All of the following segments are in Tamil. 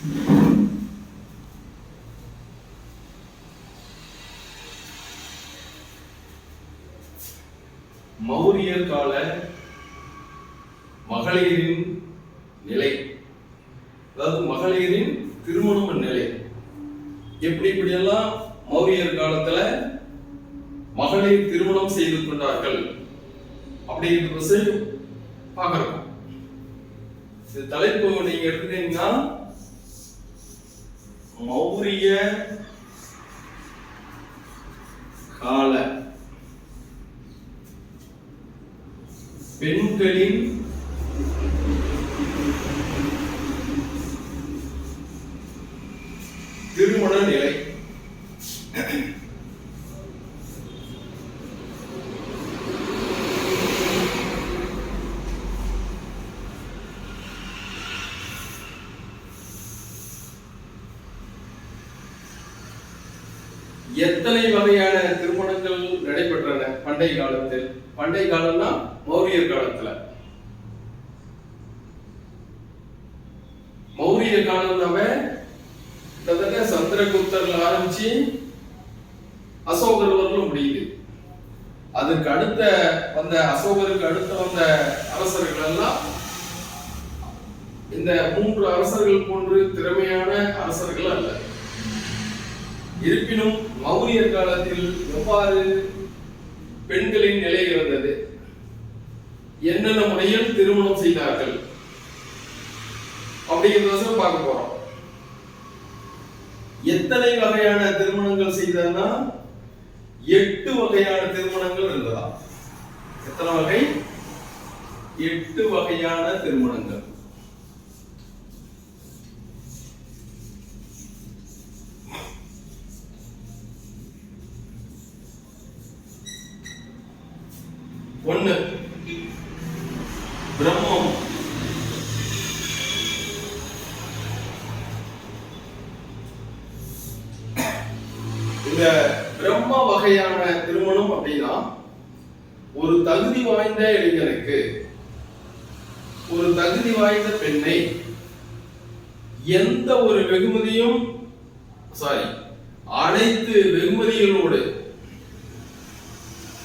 மௌரியர் கால மகளிரின் நிலை. அதாவது மகளிரின் திருமண நிலை. எப்படி இப்படியெல்லாம் மௌரியர் காலத்துல மகளிர் திருமணம் செய்து கொண்டார்கள் அப்படிங்கிறது பார்க்கிறோம். இந்த தலைப்பு நீங்க எடுத்துட்டீங்கன்னா மௌரிய கால பெண்களின் திருமண நிலை எத்தனை வகையான திருமணங்கள் நடைபெற்றன பண்டைய காலத்தில் பண்டைய காலம்னா மௌரியர் காலத்துல. மௌரிய காலம்னாவே கிட்டத்தட்ட சந்திரகுப்தர்ல ஆரம்பிச்சு அசோகர் வரலும் முடியுது. அதுக்கு அடுத்த வந்த அசோகருக்கு அடுத்த வந்த அரசர்கள் எல்லாம் இந்த மூன்று அரசர்கள் போன்று திறமையான அரசர்கள் அல்ல. இருப்பினும் மௌரியர் காலத்தில் எவ்வாறு பெண்களின் நிலை இருந்தது. என்னென்ன முறையில் திருமணம் செய்தார்கள்? அப்படிங்கிறத பார்க்க போறோம். எத்தனை வகையான திருமணங்கள் செய்தனா எட்டு வகையான திருமணங்கள் இருந்ததா? எத்தனை வகை? எட்டு வகையான திருமணங்கள். பிரம்ம வகையான திருமணம் அப்படின்னா ஒரு தகுதி வாய்ந்த இளைஞனுக்கு ஒரு தகுதி வாய்ந்த பெண்ணை எந்த ஒரு வெகுமதியும் சாரி அனைத்து வெகுமதிகளோடு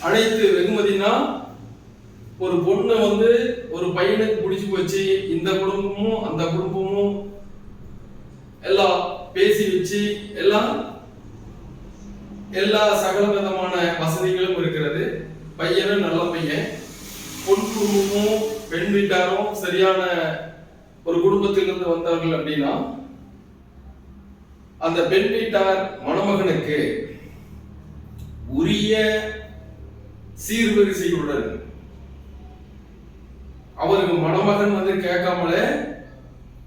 அனைத்து வெகுமதினா ஒரு பொண்ணை வந்து ஒரு பையனுக்கு பிடிச்சி போச்சு இந்த குடும்பமும் அந்த குடும்பமும் எல்லாம் பேசி வச்சு எல்லாம் எல்லா சகல விதமான வசதிகளும் இருக்கிறது. பையனும் நல்ல பையன். பொன் குடும்பமும் பெண் வீட்டாரும் சரியான ஒரு குடும்பத்திலிருந்து வந்தார்கள் அப்படின்னா அந்த பெண் வீட்டார் மணமகனுக்கு உரிய சீர்வரிசைகளுடன் அவருக்கு மணமகன் வந்து கேட்காமலே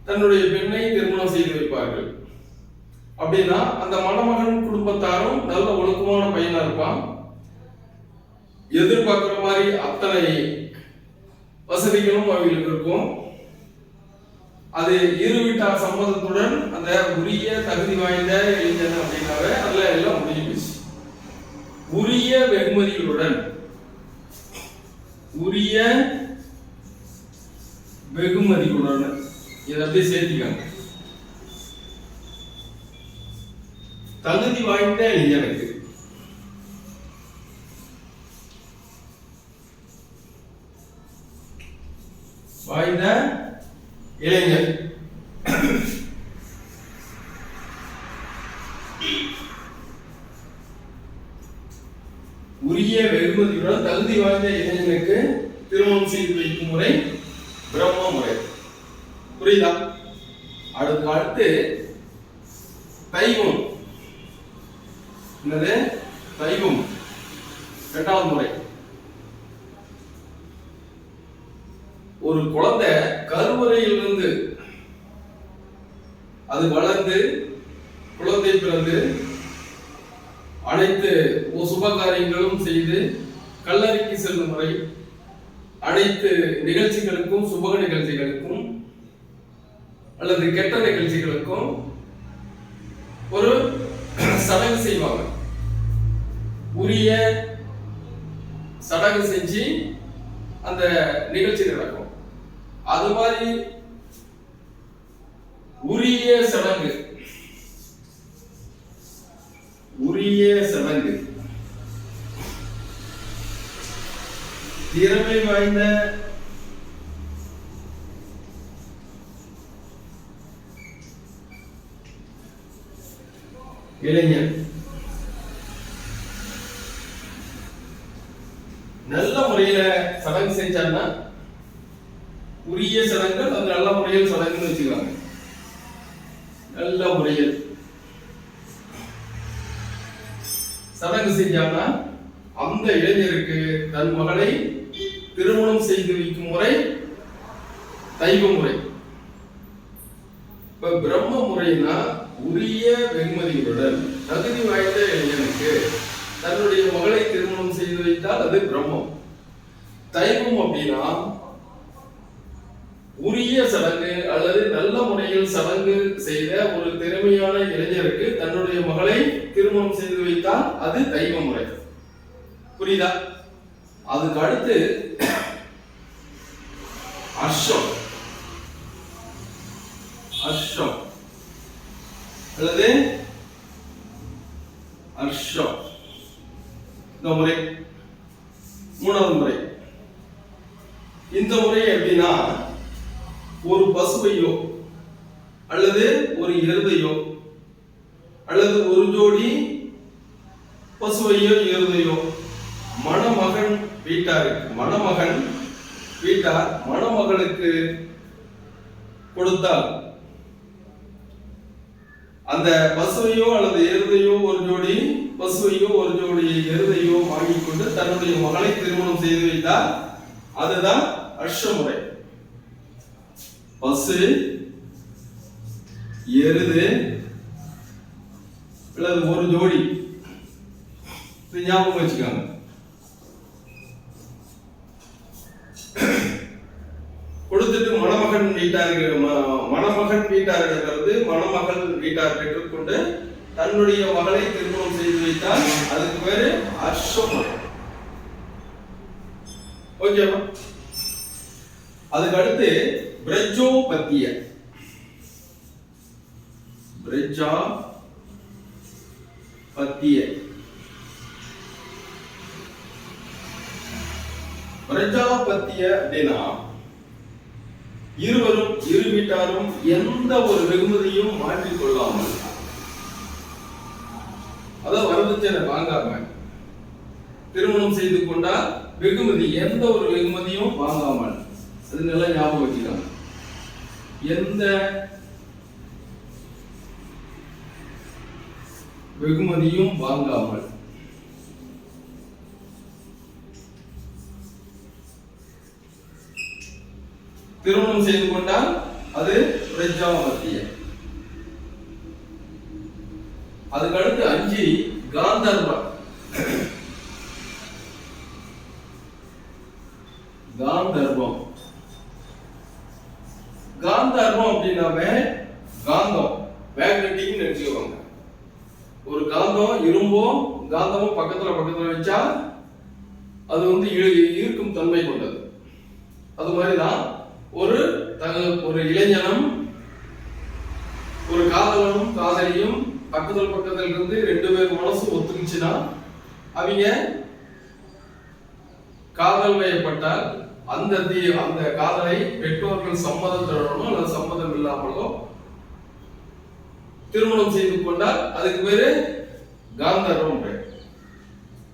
தன்னுடைய பெண்ணை திருமணம் செய்து வைப்பார்கள். அப்படின்னா அந்த மணமகன் குடும்பத்தாரும் நல்ல ஒழுக்கமான பையனா இருப்பான். எதிர்பார்க்குற மாதிரி அத்தனை வசதிகளும் அவங்களுக்கு இருக்கும். அது இரு வீட்டார் சம்மதத்துடன் அந்த உரிய தகுதி வாய்ந்த இளைஞன் அப்படின்னாவே அதுல எல்லாம் முடிஞ்சு போச்சு. உரிய வெகுமதிகளுடன் உரிய வெகுமதிகளுடன் இதை அப்படியே சேர்த்து தகுதி வாய்ந்த இளைஞனுக்கு வாய்ந்த இளைஞர். உரிய வெகுமதியுடன் தகுதி வாய்ந்த இளைஞனுக்கு திருமணம் செய்து வைக்கும் முறை பிரம்ம முறை. புரியுதா? அடுத்து அடுத்து தைவம் என்னது? தைவம் இரண்டாவது முறை. ஒரு குழந்தை கருவறையிலிருந்து அது வளர்ந்து குழந்தை பிறந்து அனைத்து சுப காரியங்களும் செய்து கல்லறைக்கு செல்லும் முறை அனைத்து நிகழ்ச்சிகளுக்கும் சுபக நிகழ்ச்சிகளுக்கும் அல்லது கெட்ட நிகழ்ச்சிகளுக்கும் ஒரு சடங்கு செய்வாங்க. உரிய சடங்கு செஞ்சு அந்த நிகழ்ச்சி நடக்கும். அது மாதிரி உரிய சடங்கு. உரிய சடங்கு. திறமை வாய்ந்த இளைஞன் நல்ல முறையில சடங்கு உரிய சடங்குகள் அது நல்ல முறையில் சடங்குன்னு வச்சுக்கிறாங்க. நல்ல முறையில். சடங்கு செஞ்சாங்கன்னா அந்த இளைஞருக்கு தன் மகளை திருமணம் செய்து வைக்கும் முறை தைவ முறை. இப்ப பிரம்ம முறைனா உரிய வெகுமதிகளுடன் தகுதி வாய்ந்த இளைஞனுக்கு தன்னுடைய மகளை திருமணம் செய்து வைத்தால் அது பிரம்மம். தைவம் அப்படின்னா உரிய சடங்கு அல்லது நல்ல முறையில் சடங்கு செய்த ஒரு திறமையான இளைஞருக்கு தன்னுடைய மகளை திருமணம் செய்து வைத்தால் அது தெய்வ முறை. புரியுதா? அதுக்கு அடுத்து அர்ஷம் அர்ஷம் அல்லது அர்ஷம் இந்த முறை. மூணாவது முறை. இந்த முறை எப்படின்னா ஒரு பசுவையோ அல்லது ஒரு எருதையோ அல்லது ஒரு ஜோடி பசுவையோ எருதையோ மணமகன் வீட்டாருக்கு மணமகன் வீட்டார் மணமகளுக்கு கொடுத்தால் அந்த பசுவையோ அல்லது எருதையோ ஒரு ஜோடி பசுவையோ ஒரு ஜோடி எருதையோ வாங்கிக் கொண்டு தன்னுடைய மகளை திருமணம் செய்து வைத்தால் அதுதான் அர்ஷ பசு எருது அல்லது ஒரு ஜோடி. இது ஞாபகம் வச்சுக்காங்க. கொடுத்துட்டு மணமகன் வீட்டார்கள் மணமகன் வீட்டாரிடமிருந்து மணமகள் வீட்டார் பெற்றுக்கொண்டு தன்னுடைய மகளை திருமணம் செய்து வைத்தால் அதுக்கு பேரு அர்ஷம். ஓகேவா? அதுக்கு அடுத்து பிரஜோ பத்திய பிரஜா பத்திய பிரஜாபத்திய அப்படின்னா இருவரும் இரு வீட்டாரும் எந்த ஒரு வெகுமதியும் மாற்றிக் கொள்ளாமல். அதாவது வரதட்சணை வாங்காம திருமணம் செய்து கொண்டால் வெகுமதி எந்த ஒரு வெகுமதியும் வாங்காமல். அது நல்லா ஞாபகம் வச்சுக்கலாம் எந்த வெகுமதியும் வாங்காமல் திருமணம் செய்து கொண்டால் அது பிரஜாபத்திய அதுக்கடுத்து அஞ்சு காந்தர்வம் காந்தர்வம் காந்தர்வம் அப்படின்னாவே காந்தம் மேக்னெட்டிக் நினைச்சுக்கோங்க ஒரு காந்தம் இரும்பும் காந்தமும் பக்கத்துல பக்கத்துல வச்சா அது வந்து ஈர்க்கும் தன்மை கொண்டது. அது மாதிரிதான் ஒரு தக ஒரு இளைஞனும் ஒரு காதலனும் காதலியும் பக்கத்துல பக்கத்துல இருந்து ரெண்டு பேர் மனசு ஒத்துக்குச்சுன்னா அவங்க காதல் வயப்பட்டால் அந்த தீ அந்த காதலை பெற்றோர்கள் சம்மதத்துடனோ அல்லது சம்மதம் இல்லாமலோ திருமணம் செய்து கொண்டால் அதுக்கு பேரு காந்தர்வம்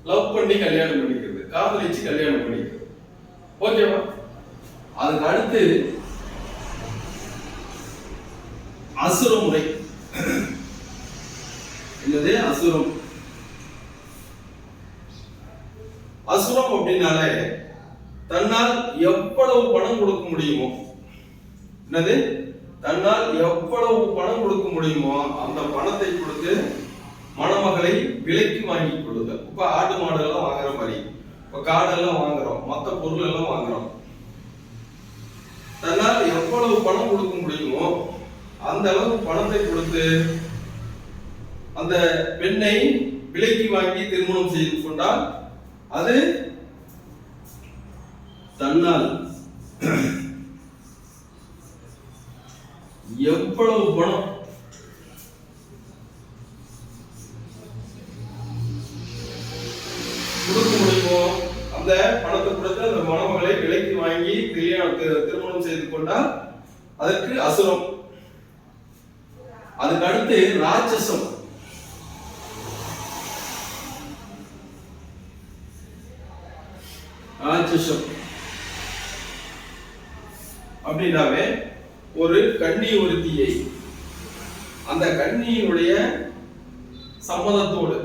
லவ் பண்ணி கல்யாணம் பண்ணிக்கிறது. காதலிச்சு கல்யாணம் பண்ணிக்கிறது. ஓகேவா அதுக்கு அடுத்து அசுர முறை என்னது? அசுரம். அசுரம் அப்படின்னாலே தன்னால் எவ்வளவு பணம் கொடுக்க முடியுமோ என்னது? தன்னால் எவ்வளவு பணம் கொடுக்க முடியுமோ அந்த பணத்தை கொடுத்து மணமகளை விலைக்கு வாங்கி கொள்ளுதல். இப்ப ஆடு மாடு எல்லாம் வாங்குற மாதிரி. இப்ப காடெல்லாம் வாங்குறோம். மத்த பொருள் எல்லாம் வாங்குறோம். தன்னால் எவ்வளவு பணம் கொடுக்க முடியுமோ அந்த அளவு பணத்தை கொடுத்து அந்த பெண்ணை விலைக்கு வாங்கி திருமணம் செய்து கொண்டால் அது தன்னால் எவ்வளவு பணம் அந்த பணத்தை கொடுத்து அந்த மணமகளை விலைக்கு வாங்கி கல்யாணம் திருமணம் செய்து கொண்டால் அதற்கு அசுரம். அதுக்கு அடுத்து ராட்சசம். ராட்சசம். அப்படின்னாவே ஒரு கன்னி ஒருத்தியை அந்த கன்னியினுடைய சம்மதத்தோடு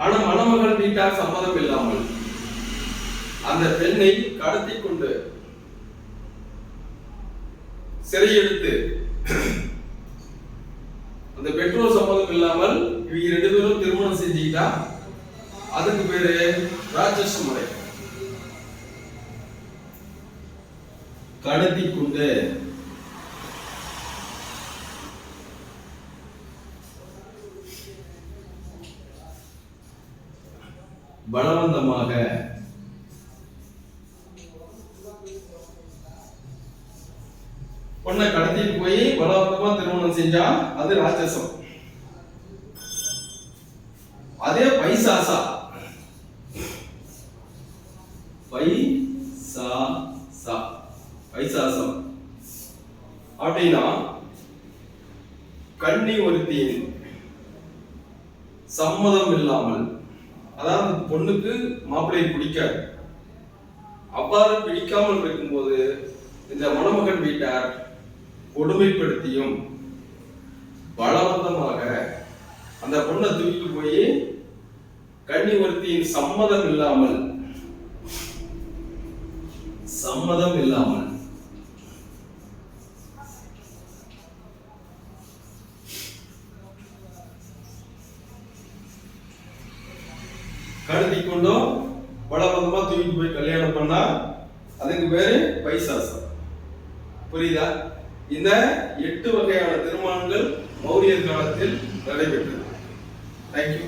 ஆனா மணமகள் வீட்டார் சம்மதம் இல்லாமல் அந்த பெண்ணை கடத்தி கொண்டு சிறையெடுத்து அந்த பெற்றோர் சம்மதம் இல்லாமல் இவங்க ரெண்டு பேரும் திருமணம் செஞ்சுக்கிட்டா அதுக்கு பேரு ராட்சச முறை கடத்தி கொண்டு பலவந்தமாக. பொண்ணை கடத்திட்டு போய் பலவந்தமா திருமணம் செஞ்சா அது ராட்சசம். அதே பைசாசா. பைசாசா. பைசாசம். அப்படின்னா கண்ணி ஒருத்தியின் சம்மதம் இல்லாமல் அதாவது பொண்ணுக்கு மாப்பிள்ளையை பிடிக்காது. அவ்வாறு பிடிக்காமல் இருக்கும்போது இந்த மணமகன் வீட்டார் கொடுமைப்படுத்தியும் பலவந்தமாக அந்த பொண்ணை தூக்கி போய் கன்னி ஒருத்தியின் சம்மதம் இல்லாமல் சம்மதம் இல்லாமல் கருதி கொண்டும் பலவந்தமா தூக்கிட்டு போய் கல்யாணம் பண்ணா அதுக்கு பேரு பைசாசம். புரியுதா? இந்த எட்டு வகையான திருமணங்கள் மௌரிய காலத்தில் நடைபெற்றது. தேங்க்யூ